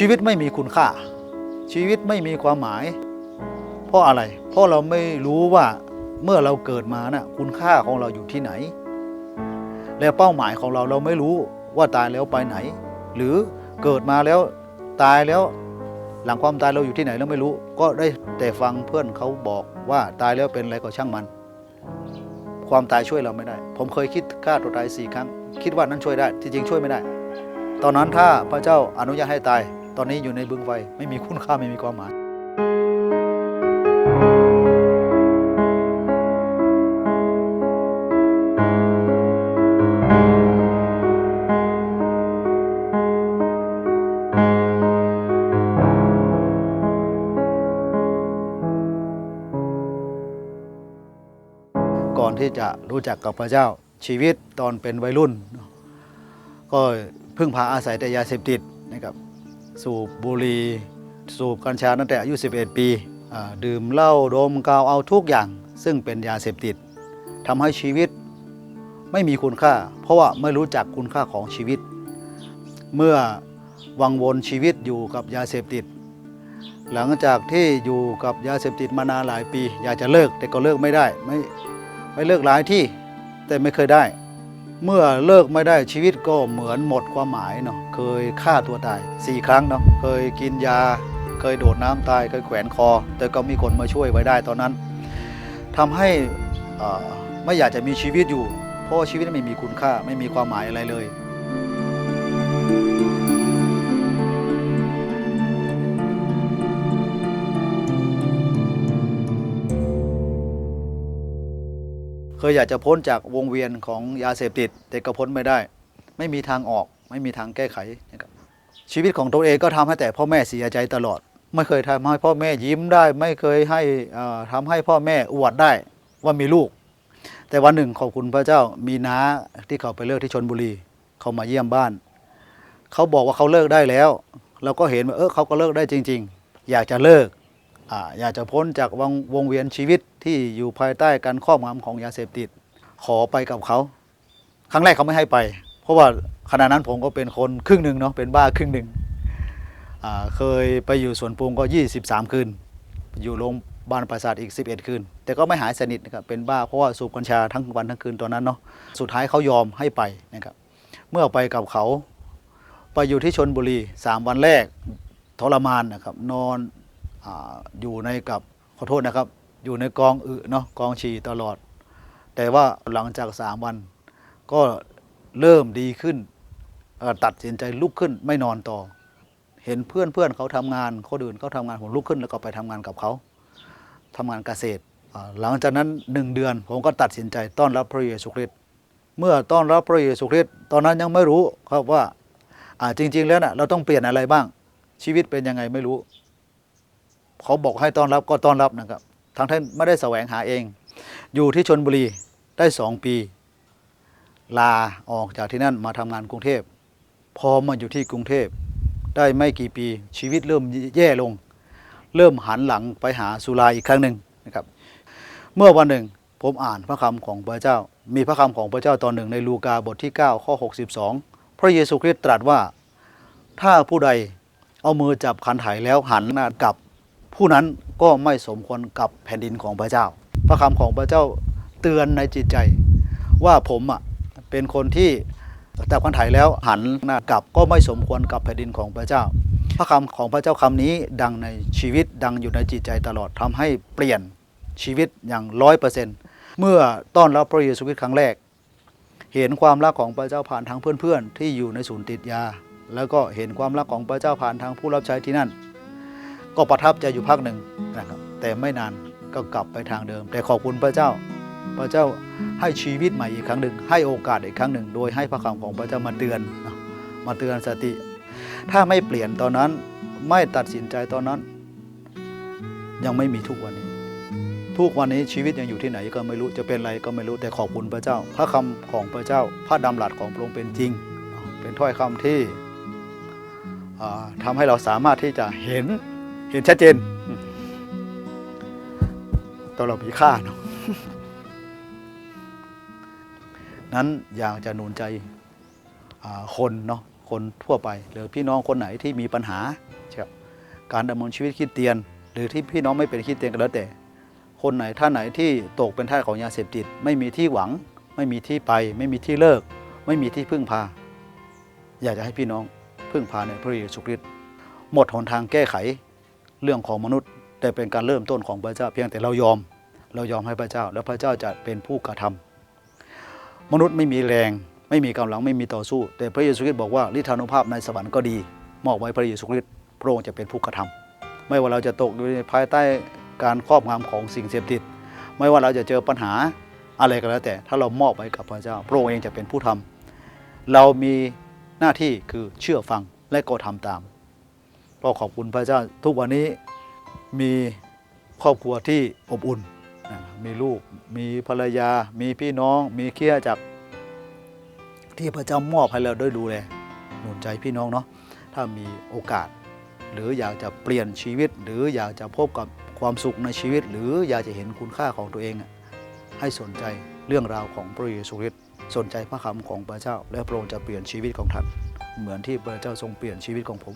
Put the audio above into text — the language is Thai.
ชีวิตไม่มีคุณค่า ชีวิตไม่มีความหมาย เพราะอะไร เพราะเราไม่รู้ว่าเมื่อเราเกิดมานะ่ะคุณค่าของเราอยู่ที่ไหน แล้วเป้าหมายของเราเราไม่รู้ว่าตายแล้วไปไหน หรือเกิดมาแล้วตายแล้วหลังความตายเราอยู่ที่ไหนเราไม่รู้ ก็ได้แต่ฟังเพื่อนเขาบอกว่าตายแล้วเป็นอะไรก็ช่างมัน ความตายช่วยเราไม่ได้ ผมเคยคิดฆ่าตัวตายสี่ครั้ง คิดว่านั้นช่วยได้ที่จริงช่วยไม่ได้ ตอนนั้นถ้าพระเจ้าอนุญาตให้ตาย ตอนนี้อยู่ในบึงไฟไม่มีคุณค่าไม่มีความหมายก่อนที่จะรู้จักกับพระเจ้าชีวิตตอนเป็นวัยรุ่น ก็พึ่งพาอาศัยแต่ยาเสพติดนะครับ สูบบุหรี่สูบกัญชาตั้งแต่อายุ 11 ปีดื่มเหล้าดมกาวเอาทุกอย่าง ซึ่งเป็นยาเสพติดทำให้ชีวิตไม่มีคุณค่า เพราะว่าไม่รู้จักคุณค่าของชีวิต เมื่อวังวนชีวิตอยู่กับยาเสพติด หลังจากที่อยู่กับยาเสพติดมานานหลายปี อยากจะเลิกแต่ก็เลิกไม่ได้ ไม่ไม่เลิกหลายที่แต่ไม่เคยได้ เมื่อเลิกไม่ได้ชีวิตก็เหมือนหมดความหมายเนาะเคยฆ่าตัวตายสี่ครั้งเนาะเคยกินยา เคยโดดน้ำตายเคยแขวนคอ แต่ก็มีคนมาช่วยไว้ได้ตอนนั้นทำให้ไม่อยากจะมีชีวิตอยู่ เพราะชีวิตไม่มีคุณค่าไม่มีความหมายอะไรเลย เคยอยากจะพ้นจากวงเวียนของยาเสพติด แต่ก็พ้นไม่ได้ ไม่มีทางออก ไม่มีทางแก้ไขนะครับชีวิตของตัวเองก็ทำให้แต่พ่อแม่เสียใจตลอด ไม่เคยทำให้พ่อแม่ยิ้มได้ ไม่เคยให้เอ่อทำให้พ่อแม่อวดได้ว่ามีลูก แต่วันหนึ่งขอบคุณพระเจ้ามีน้าที่เขาไปเลิกที่ชนบุรี เขามาเยี่ยมบ้าน เขาบอกว่าเขาเลิกได้แล้ว เราก็เห็นว่าเออเขาก็เลิกได้จริง ๆ อยากจะเลิก อยากจะพ้นจากวงวงเวียนชีวิตที่อยู่ภายใต้การครอบงำของยาเสพติด ขอไปกับเขา ครั้งแรกเขาไม่ให้ไป เพราะว่าขณะนั้นผมก็เป็นคนครึ่งหนึ่งเนาะเป็นบ้าครึ่งหนึ่งเคยไปอยู่สวนปรุงก็ 23 คืน อยู่โรงพยาบาลประสาทอีก 11 คืน แต่ก็ไม่หายสนิทนะครับเป็นบ้าเพราะว่าสูบกัญชาทั้งวันทั้งคืนตอนนั้นเนาะสุดท้ายเขายอมให้ไปนะครับเมื่อไปกับเขาไปอยู่ที่ชนบุรี 3 วันแรกทรมานนะครับนอน อยู่ในกับขอโทษนะครับ อยู่ในกองอึเนาะกองฉี่ตลอด แต่ว่าหลังจากสามวัน ก็เริ่มดีขึ้น ตัดสินใจลุกขึ้นไม่นอนต่อ เห็นเพื่อนเพื่อนเขาทำงานเขาเดินเขาทำงานผมลุกขึ้นแล้วก็ไปทำงานกับเขาทำงานเกษตร หลังจากนั้นหนึ่งเดือน ผมก็ตัดสินใจต้อนรับพระเยซูคริสต์เมื่อต้อนรับพระเยซูคริสต์ตอนนั้นยังไม่รู้ครับว่าอ่าจริง ๆ แล้วนะ่ะเราต้องเปลี่ยนอะไรบ้างชีวิตเป็นยังไงไม่รู้ เขาบอกให้ต้อนรับก็ต้อนรับนะครับทางท่านไม่ได้แสวงหาเอง อยู่ที่ชนบุรีได้สองปี ลาออกจากที่นั่นมาทำงานกรุงเทพพอมาอยู่ที่กรุงเทพได้ไม่กี่ปีชีวิตเริ่มแย่ลง เริ่มหันหลังไปหาสุราอีกครั้งหนึ่งนะครับ เมื่อวันหนึ่งผมอ่านพระคำของพระเจ้า มีพระคำของพระเจ้าตอนหนึ่งในลูกาบทที่ 9 ข้อ 62 พระเยซูคริสต์ตรัสว่า ถ้าผู้ใดเอามือจับคันไถแล้วหันหน้ากลับ ผู้นั้นก็ไม่สมควรกับแผ่นดินของพระเจ้า พระคำของพระเจ้าเตือนในจิตใจ ว่าผมอะเป็นคนที่จับคันไถแล้วหันหน้ากลับก็ไม่สมควรกับแผ่นดินของพระเจ้า พระคำของพระเจ้าคำนี้ดังในชีวิตดังอยู่ในจิตใจตลอดทำให้เปลี่ยนชีวิตอย่างร้อยเปอร์เซ็นต์เมื่อต้อนรับพระเยซูคริสต์ครั้งแรก เห็นความรักของพระเจ้าผ่านทางเพื่อนๆ ที่อยู่ในศูนย์ติดยา แล้วก็เห็นความรักของพระเจ้าผ่านทางผู้รับใช้ที่นั่น ก็ประทับใจอยู่พักหนึ่งนะครับ แต่ไม่นานก็กลับไปทางเดิม แต่ขอบคุณพระเจ้า พระเจ้าให้ชีวิตใหม่อีกครั้งหนึ่ง ให้โอกาสอีกครั้งหนึ่ง โดยให้พระคำของพระเจ้ามาเตือน มาเตือนสติ ถ้าไม่เปลี่ยนตอนนั้นไม่ตัดสินใจตอนนั้น ยังไม่มีทุกวันนี้ ทุกวันนี้ชีวิตยังอยู่ที่ไหนก็ไม่รู้จะเป็นอะไรก็ไม่รู้แต่ขอบคุณพระเจ้า พระคำของพระเจ้า พระดำรัสของพระองค์เป็นจริง เป็นถ้อยคำที่อ่าทำให้เราสามารถที่จะเห็น เห็นชัดเจน ตัวเรามีค่าเนาะนั้นอยากจะหนุนใจคนเนาะคนทั่วไป หรือพี่น้องคนไหนที่มีปัญหาเกี่ยวกับการดำเนินชีวิตคิดเตียน หรือที่พี่น้องไม่เป็นคิดเตียนก็แล้วแต่ คนไหนท่านไหนที่ตกเป็นท่าของยาเสพติด ไม่มีที่หวัง ไม่มีที่ไป ไม่มีที่เลิก ไม่มีที่พึ่งพา อยากจะให้พี่น้องพึ่งพาในพระเยซูคริสต์หมดหนทางแก้ไข เรื่องของมนุษย์แต่เป็นการเริ่มต้นของพระเจ้า เพียงแต่เรายอม เรายอมให้พระเจ้า แล้วพระเจ้าจะเป็นผู้กระทำมนุษย์ไม่มีแรง ไม่มีกำลังไม่มีต่อสู้ แต่พระเยซูคริสต์บอกว่าฤทธานุภาพในสวรรค์ก็ดี มอบไว้พระเยซูคริสต์พระองค์จะเป็นผู้กระทำไม่ว่าเราจะตกอยู่ภายใต้การครอบงำของสิ่งเสพติด ไม่ว่าเราจะเจอปัญหาอะไรก็แล้วแต่ ถ้าเรามอบไว้กับพระเจ้า พระองค์เองจะเป็นผู้ทำเรามีหน้าที่คือเชื่อฟังและก็ทำตาม ก็ขอบคุณพระเจ้าทุกวันนี้มีครอบครัวที่อบอุ่น มีลูก มีภรรยา มีพี่น้อง มีเคียจักที่พระเจ้ามอบให้เราได้ดูแลหนุนใจพี่น้องเนาะ ถ้ามีโอกาส หรืออยากจะเปลี่ยนชีวิต หรืออยากจะพบกับความสุขในชีวิต หรืออยากจะเห็นคุณค่าของตัวเอง ให้สนใจเรื่องราวของพระเยซูคริสต์สนใจพระคำของพระเจ้า และพระองค์จะเปลี่ยนชีวิตของท่าน เหมือนที่พระเจ้าทรงเปลี่ยนชีวิตของผม